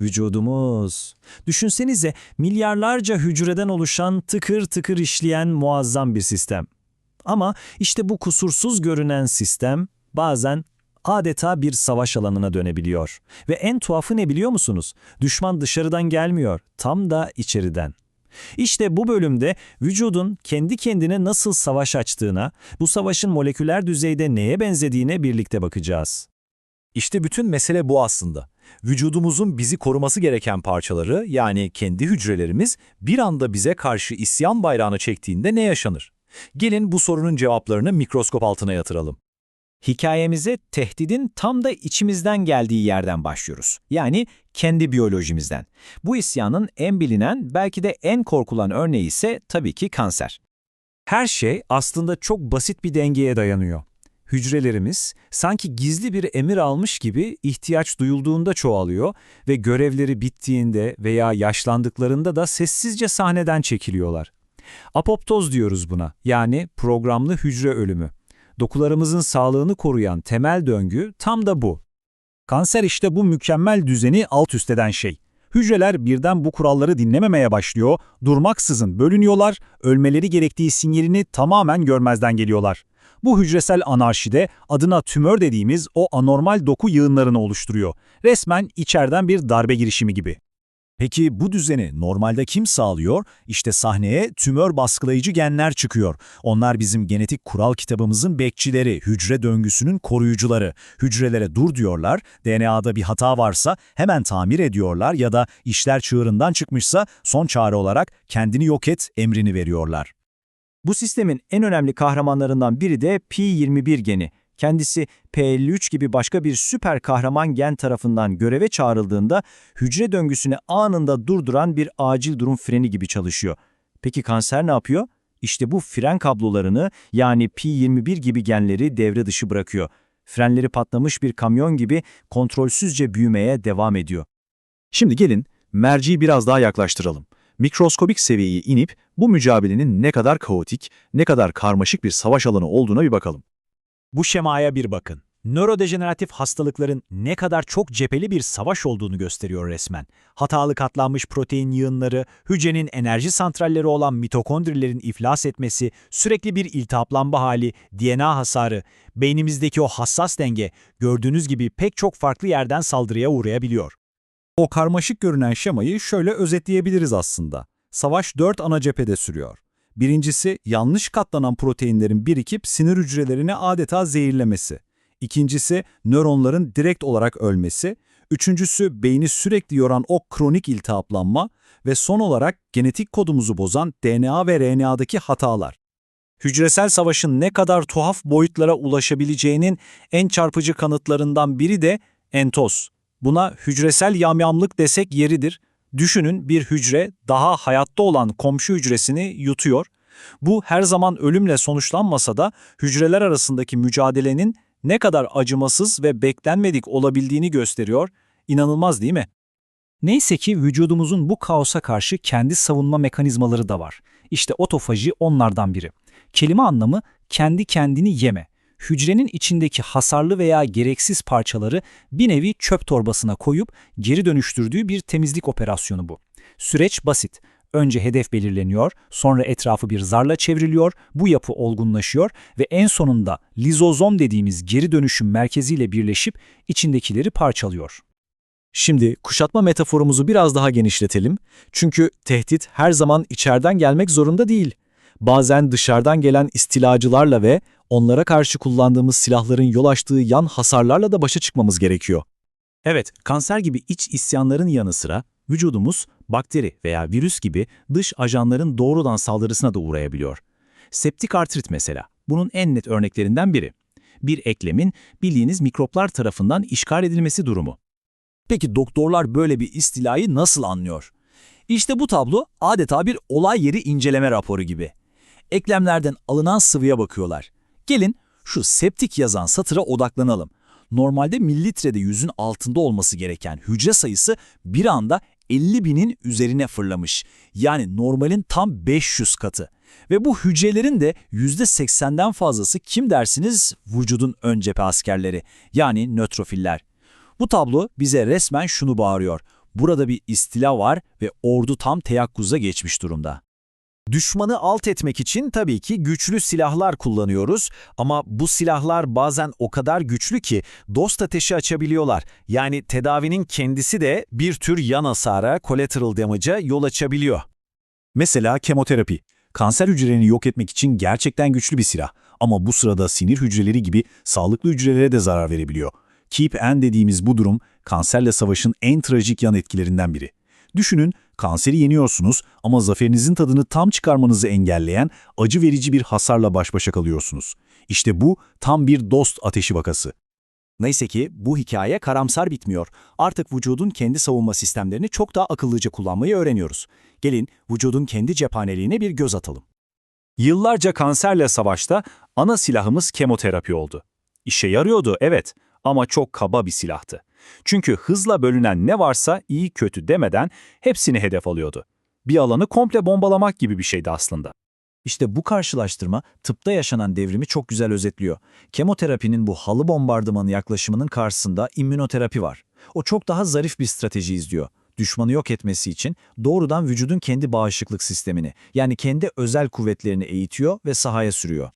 Vücudumuz. Düşünsenize milyarlarca hücreden oluşan tıkır tıkır işleyen muazzam bir sistem. Ama işte bu kusursuz görünen sistem bazen adeta bir savaş alanına dönebiliyor. Ve en tuhafı ne biliyor musunuz? Düşman dışarıdan gelmiyor, tam da içeriden. İşte bu bölümde vücudun kendi kendine nasıl savaş açtığına, bu savaşın moleküler düzeyde neye benzediğine birlikte bakacağız. İşte bütün mesele bu aslında. Vücudumuzun bizi koruması gereken parçaları yani kendi hücrelerimiz bir anda bize karşı isyan bayrağını çektiğinde ne yaşanır? Gelin bu sorunun cevaplarını mikroskop altına yatıralım. Hikayemize tehdidin tam da içimizden geldiği yerden başlıyoruz. Yani kendi biyolojimizden. Bu isyanın en bilinen, belki de en korkulan örneği ise tabii ki kanser. Her şey aslında çok basit bir dengeye dayanıyor. Hücrelerimiz sanki gizli bir emir almış gibi ihtiyaç duyulduğunda çoğalıyor ve görevleri bittiğinde veya yaşlandıklarında da sessizce sahneden çekiliyorlar. Apoptoz diyoruz buna, yani programlı hücre ölümü. Dokularımızın sağlığını koruyan temel döngü tam da bu. Kanser işte bu mükemmel düzeni alt üst eden şey. Hücreler birden bu kuralları dinlememeye başlıyor, durmaksızın bölünüyorlar, ölmeleri gerektiği sinyalini tamamen görmezden geliyorlar. Bu hücresel anarşide adına tümör dediğimiz o anormal doku yığınlarını oluşturuyor. Resmen içeriden bir darbe girişimi gibi. Peki bu düzeni normalde kim sağlıyor? İşte sahneye tümör baskılayıcı genler çıkıyor. Onlar bizim genetik kural kitabımızın bekçileri, hücre döngüsünün koruyucuları. Hücrelere dur diyorlar, DNA'da bir hata varsa hemen tamir ediyorlar ya da işler çığırından çıkmışsa son çare olarak kendini yok et emrini veriyorlar. Bu sistemin en önemli kahramanlarından biri de P21 geni. Kendisi P53 gibi başka bir süper kahraman gen tarafından göreve çağrıldığında hücre döngüsünü anında durduran bir acil durum freni gibi çalışıyor. Peki kanser ne yapıyor? İşte bu fren kablolarını yani P21 gibi genleri devre dışı bırakıyor. Frenleri patlamış bir kamyon gibi kontrolsüzce büyümeye devam ediyor. Şimdi gelin merciyi biraz daha yaklaştıralım. Mikroskobik seviyeye inip bu mücadelenin ne kadar kaotik, ne kadar karmaşık bir savaş alanı olduğuna bir bakalım. Bu şemaya bir bakın. Nörodejeneratif hastalıkların ne kadar çok cepheli bir savaş olduğunu gösteriyor resmen. Hatalı katlanmış protein yığınları, hücrenin enerji santralleri olan mitokondrilerin iflas etmesi, sürekli bir iltihaplanma hali, DNA hasarı, beynimizdeki o hassas denge gördüğünüz gibi pek çok farklı yerden saldırıya uğrayabiliyor. O karmaşık görünen şemayı şöyle özetleyebiliriz aslında. Savaş dört ana cephede sürüyor. Birincisi yanlış katlanan proteinlerin birikip sinir hücrelerini adeta zehirlemesi. İkincisi nöronların direkt olarak ölmesi. Üçüncüsü beyni sürekli yoran o kronik iltihaplanma ve son olarak genetik kodumuzu bozan DNA ve RNA'daki hatalar. Hücresel savaşın ne kadar tuhaf boyutlara ulaşabileceğinin en çarpıcı kanıtlarından biri de entoz. Buna hücresel yamyamlık desek yeridir. Düşünün bir hücre daha hayatta olan komşu hücresini yutuyor. Bu her zaman ölümle sonuçlanmasa da hücreler arasındaki mücadelenin ne kadar acımasız ve beklenmedik olabildiğini gösteriyor. İnanılmaz değil mi? Neyse ki vücudumuzun bu kaosa karşı kendi savunma mekanizmaları da var. İşte otofaji onlardan biri. Kelime anlamı kendi kendini yeme. Hücrenin içindeki hasarlı veya gereksiz parçaları bir nevi çöp torbasına koyup geri dönüştürdüğü bir temizlik operasyonu bu. Süreç basit. Önce hedef belirleniyor, sonra etrafı bir zarla çevriliyor, bu yapı olgunlaşıyor ve en sonunda lizozom dediğimiz geri dönüşüm merkeziyle birleşip içindekileri parçalıyor. Şimdi kuşatma metaforumuzu biraz daha genişletelim. Çünkü tehdit her zaman içeriden gelmek zorunda değil. Bazen dışarıdan gelen istilacılarla ve onlara karşı kullandığımız silahların yol açtığı yan hasarlarla da başa çıkmamız gerekiyor. Evet, kanser gibi iç isyanların yanı sıra vücudumuz bakteri veya virüs gibi dış ajanların doğrudan saldırısına da uğrayabiliyor. Septik artrit mesela, bunun en net örneklerinden biri. Bir eklemin bildiğiniz mikroplar tarafından işgal edilmesi durumu. Peki doktorlar böyle bir istilayı nasıl anlıyor? İşte bu tablo adeta bir olay yeri inceleme raporu gibi. Eklemlerden alınan sıvıya bakıyorlar. Gelin şu septik yazan satıra odaklanalım. Normalde mililitrede yüzün altında olması gereken hücre sayısı bir anda 50 binin üzerine fırlamış. Yani normalin tam 500 katı. Ve bu hücrelerin de %80'den fazlası kim dersiniz? Vücudun ön cephe askerleri yani nötrofiller. Bu tablo bize resmen şunu bağırıyor. Burada bir istila var ve ordu tam teyakkuza geçmiş durumda. Düşmanı alt etmek için tabii ki güçlü silahlar kullanıyoruz ama bu silahlar bazen o kadar güçlü ki dost ateşi açabiliyorlar. Yani tedavinin kendisi de bir tür yan hasara, collateral damage'a yol açabiliyor. Mesela kemoterapi. Kanser hücrelerini yok etmek için gerçekten güçlü bir silah. Ama bu sırada sinir hücreleri gibi sağlıklı hücrelere de zarar verebiliyor. Keep and dediğimiz bu durum kanserle savaşın en trajik yan etkilerinden biri. Düşünün, kanseri yeniyorsunuz ama zaferinizin tadını tam çıkarmanızı engelleyen acı verici bir hasarla baş başa kalıyorsunuz. İşte bu tam bir dost ateşi vakası. Neyse ki bu hikaye karamsar bitmiyor. Artık vücudun kendi savunma sistemlerini çok daha akıllıca kullanmayı öğreniyoruz. Gelin vücudun kendi cephaneliğine bir göz atalım. Yıllarca kanserle savaşta ana silahımız kemoterapi oldu. İşe yarıyordu evet ama çok kaba bir silahtı. Çünkü hızla bölünen ne varsa iyi kötü demeden hepsini hedef alıyordu. Bir alanı komple bombalamak gibi bir şeydi aslında. İşte bu karşılaştırma tıpta yaşanan devrimi çok güzel özetliyor. Kemoterapinin bu halı bombardımanı yaklaşımının karşısında immünoterapi var. O çok daha zarif bir strateji izliyor. Düşmanı yok etmesi için doğrudan vücudun kendi bağışıklık sistemini, yani kendi özel kuvvetlerini eğitiyor ve sahaya sürüyor.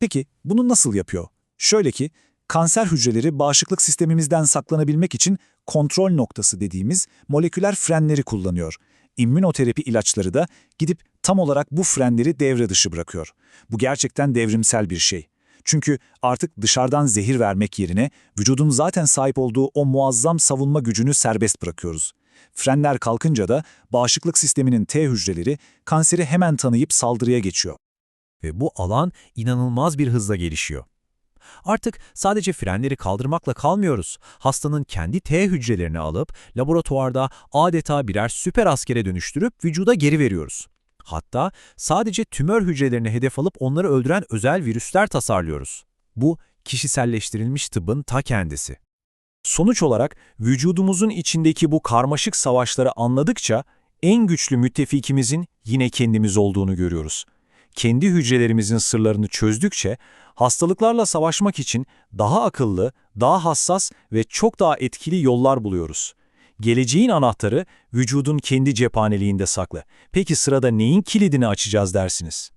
Peki bunu nasıl yapıyor? Şöyle ki, kanser hücreleri bağışıklık sistemimizden saklanabilmek için kontrol noktası dediğimiz moleküler frenleri kullanıyor. İmmünoterapi ilaçları da gidip tam olarak bu frenleri devre dışı bırakıyor. Bu gerçekten devrimsel bir şey. Çünkü artık dışarıdan zehir vermek yerine vücudun zaten sahip olduğu o muazzam savunma gücünü serbest bırakıyoruz. Frenler kalkınca da bağışıklık sisteminin T hücreleri kanseri hemen tanıyıp saldırıya geçiyor. ve bu alan inanılmaz bir hızla gelişiyor. Artık sadece frenleri kaldırmakla kalmıyoruz. Hastanın kendi T hücrelerini alıp laboratuvarda adeta birer süper askere dönüştürüp vücuda geri veriyoruz. Hatta sadece tümör hücrelerini hedef alıp onları öldüren özel virüsler tasarlıyoruz. Bu kişiselleştirilmiş tıbbın ta kendisi. Sonuç olarak vücudumuzun içindeki bu karmaşık savaşları anladıkça en güçlü müttefikimizin yine kendimiz olduğunu görüyoruz. Kendi hücrelerimizin sırlarını çözdükçe hastalıklarla savaşmak için daha akıllı, daha hassas ve çok daha etkili yollar buluyoruz. Geleceğin anahtarı vücudun kendi cephaneliğinde saklı. Peki sırada neyin kilidini açacağız dersiniz?